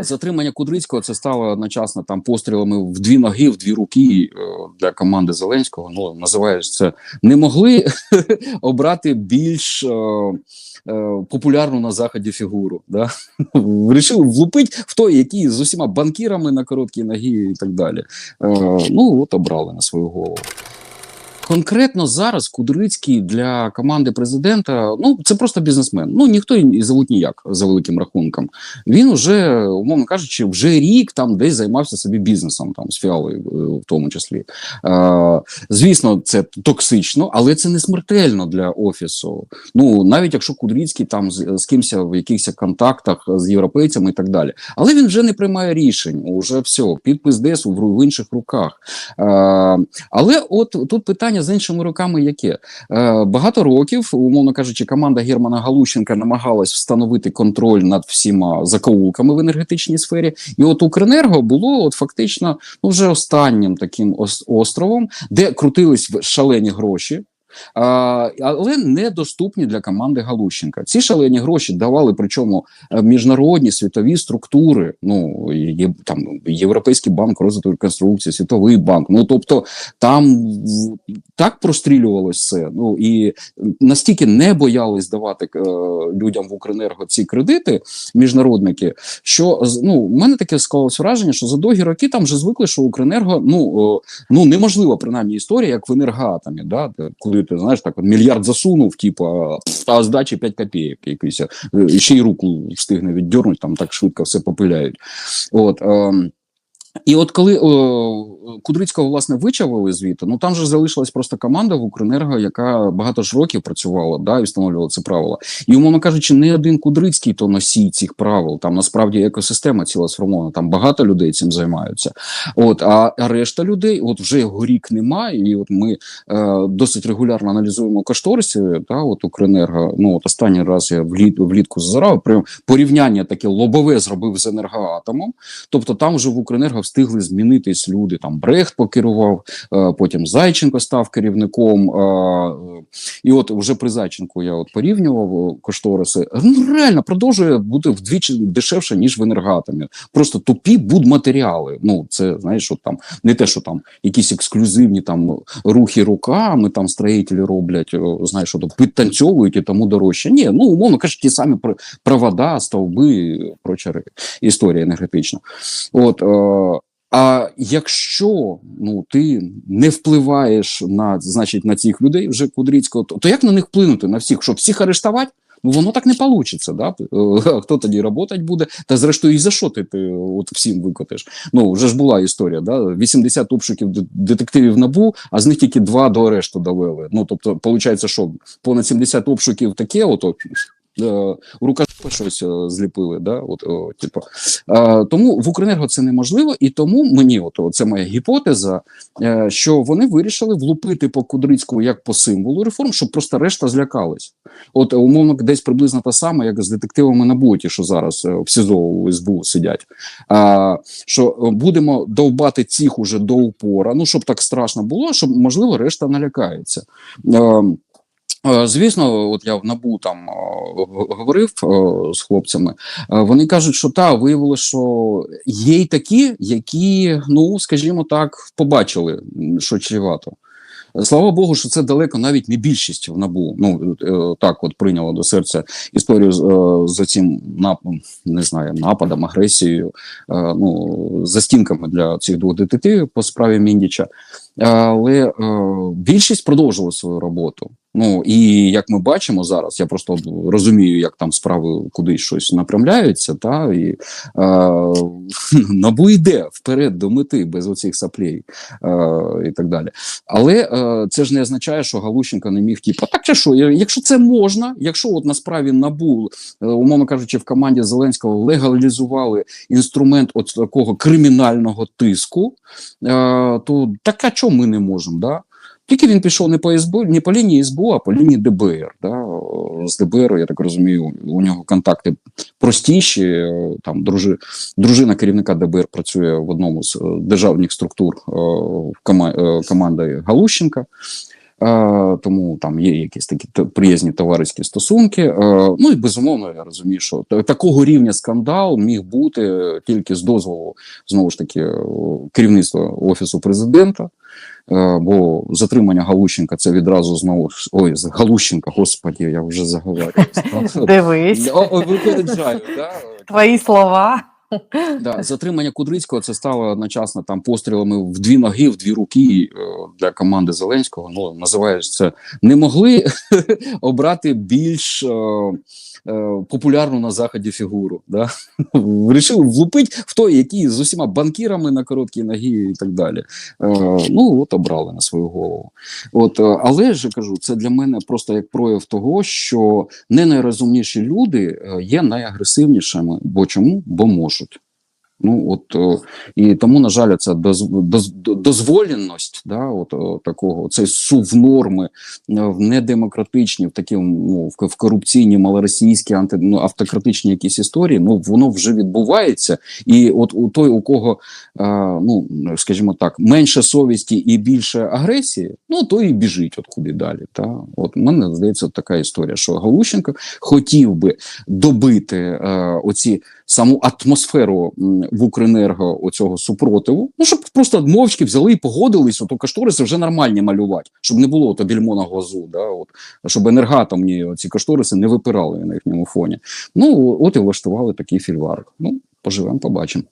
Затримання Кудрицького це стало одночасно там пострілами в дві ноги, в дві руки е, для команди Зеленського. Ну називаєш це не могли обрати більш е, е, популярну на заході фігуру. Да? Вирішили влупити в той, який з усіма банкірами на короткій ногі і так далі. Ну от обрали на свою голову. Конкретно зараз Кудрицький для команди президента ну це просто бізнесмен. Ну ніхто і зовуть ніяк за великим рахунком. Він уже, умовно кажучи, вже рік там десь займався собі бізнесом, там з фіалою, е, в тому числі. Е, звісно, це токсично, але це не смертельно для офісу. Ну навіть якщо Кудрицький там з, з кимось в якихось контактах з європейцями і так далі. Але він вже не приймає рішень. Уже все, підпис ДЕС в, в інших руках. Е, але от тут питання з іншими руками яке? Е, багато років, умовно кажучи, команда Германа Галущенка намагалась встановити контроль над всіма закоулками в енергетичній сфері. І от Укренерго було от фактично ну, вже останнім таким островом, де крутились шалені гроші. Але недоступні для команди Галущенка. Ці шалені гроші давали, причому е, міжнародні світові структури. Ну є там Європейський банк розвитку реконструкції, Світовий банк. Ну тобто там так прострілювалось все. Ну і настільки не боялись давати е, людям в Укренерго ці кредити, міжнародники, що ну у мене таке склалось враження, що за довгі роки там вже звикли, що Укренерго ну, е, ну неможлива принаймні історія, як в енергоатомі, да, коли ти знаєш так, от мільярд засунув, типу, а, здачі 5 копійок якийсь, е, ще й руку встигне віддернути, там так швидко все попиляють. От, і от коли о, Кудрицького власне вичавили звідти, ну там же залишилась просто команда в Укренерго, яка багато ж років працювала, да, і встановлювала це правила. І умовно кажучи, не один Кудрицький то носій цих правил. Там насправді екосистема ціла сформована. Там багато людей цим займаються. От а, решта людей, от вже його рік немає. І от ми е, досить регулярно аналізуємо кошториси. Та от Укренерго. Ну от останній раз я вліт, влітку зазирав, прям порівняння таке лобове зробив з енергоатомом. Тобто там вже в Укренерго встигли змінитись люди. Там Брехт покерував, е, потім Зайченко став керівником. е, е, І от вже при Зайченку я от порівнював кошториси. Ну реально продовжує бути вдвічі дешевше, ніж в енергоатомі. Просто тупі будматеріали. Ну це знаєш, що там не те, що там якісь ексклюзивні там рухи руками, там строїтелі роблять, знаєш, що там підтанцьовують і тому дорожче. Ні, ну умовно кажуть, ті самі пр- провода, стовби, проча історія енергетична. От а якщо ну ти не впливаєш на значить на цих людей, вже Кудрицького, то, то як на них вплинути на всіх, щоб всіх арештувати? Ну воно так не вийде, да? Е, Хто тоді працювати буде? Та зрештою, і за що ти, ти от всім викотиш? Ну вже ж була історія, да? 80 обшуків детективів набу, а з них тільки два до арешту довели. Ну тобто, виходить, що понад 70 обшуків таке, ото е, рука щось е, зліпили, да? От, о, типу. Е, тому в Укренерго це неможливо, і тому мені, от, це моя гіпотеза, е, що вони вирішили влупити по Кудрицькому як по символу реформ, щоб просто решта злякались. От е, умовно десь приблизно та сама, як з детективами на боті, що зараз е, в СІЗО у СБУ сидять. А, що е, будемо довбати цих уже до упора, ну щоб так страшно було, щоб можливо решта налякається. Е, Е, Звісно, от я в набу там е, говорив е, з хлопцями. е, Вони кажуть, що та виявилося, що є й такі, які, ну скажімо так, побачили, що чревато. Слава Богу, що це далеко навіть не більшість в набу. Ну е, так, от прийняло до серця історію з, е, цим нападом, не знаю, нападом, агресією, е, ну за стінками для цих двох детективів по справі Міндіча. Але е, більшість продовжила свою роботу. Ну і як ми бачимо зараз, я просто розумію, як там справи кудись щось напрямляються, та і е, набу йде вперед до мети без оцих саплей е, і так далі. Але е, це ж не означає, що Галущенко не міг типу, так чи що, якщо це можна, якщо от на справі набу, е, умовно кажучи, в команді Зеленського легалізували інструмент от такого кримінального тиску, е, то так а чому ми не можемо? Да? Тільки він пішов не по СБУ, не по лінії СБУ, а по лінії ДБР. Да? З ДБР, я так розумію, у нього контакти простіші. Там дружи, дружина керівника ДБР працює в одному з е, державних структур е, е, команди Галущенка. Е, тому там є якісь такі приязні товариські стосунки. Е, ну і безумовно, я розумію, що такого рівня скандал міг бути тільки з дозволу знову ж таки керівництва офісу президента. Е, бо затримання Галущенка це відразу знову ж- ой, Галущенка, господі, я вже заговорився. Дивись, Випереджаю, да? твої слова. Да, затримання Кудрицького це стало одночасно там пострілами в дві ноги, в дві руки е, для команди Зеленського. Ну називаєш це не могли обрати більш е, популярну на заході фігуру. Да? Вирішили влупити в той, який з усіма банкірами на короткій ногі і так далі. Е, ну от обрали на свою голову. От, е, але ж кажу, це для мене просто як прояв того, що не найрозумніші люди е, є найагресивнішими. Бо чому? Бо можуть. Ну от е, і тому, на жаль, ця доз, доз, дозволеність, да, от, такого цей сув норми е, в недемократичні, в такі ну, в, корупційні, малоросійські, анти, ну, автократичні якісь історії. Ну воно вже відбувається. І от у той, у кого е, ну скажімо так, менше совісті і більше агресії, ну той і біжить от куди далі. Та от мене здається, така історія, що Галущенко хотів би добити е, оці саму атмосферу в Укренерго оцього супротиву. Ну щоб просто мовчки взяли і погодились, ото кошториси вже нормальні малювати, щоб не було то більмо на глазу, да, от щоб енергатомні ці кошториси не випирали на їхньому фоні. Ну от і влаштували такий фільварок. Ну поживемо, побачимо.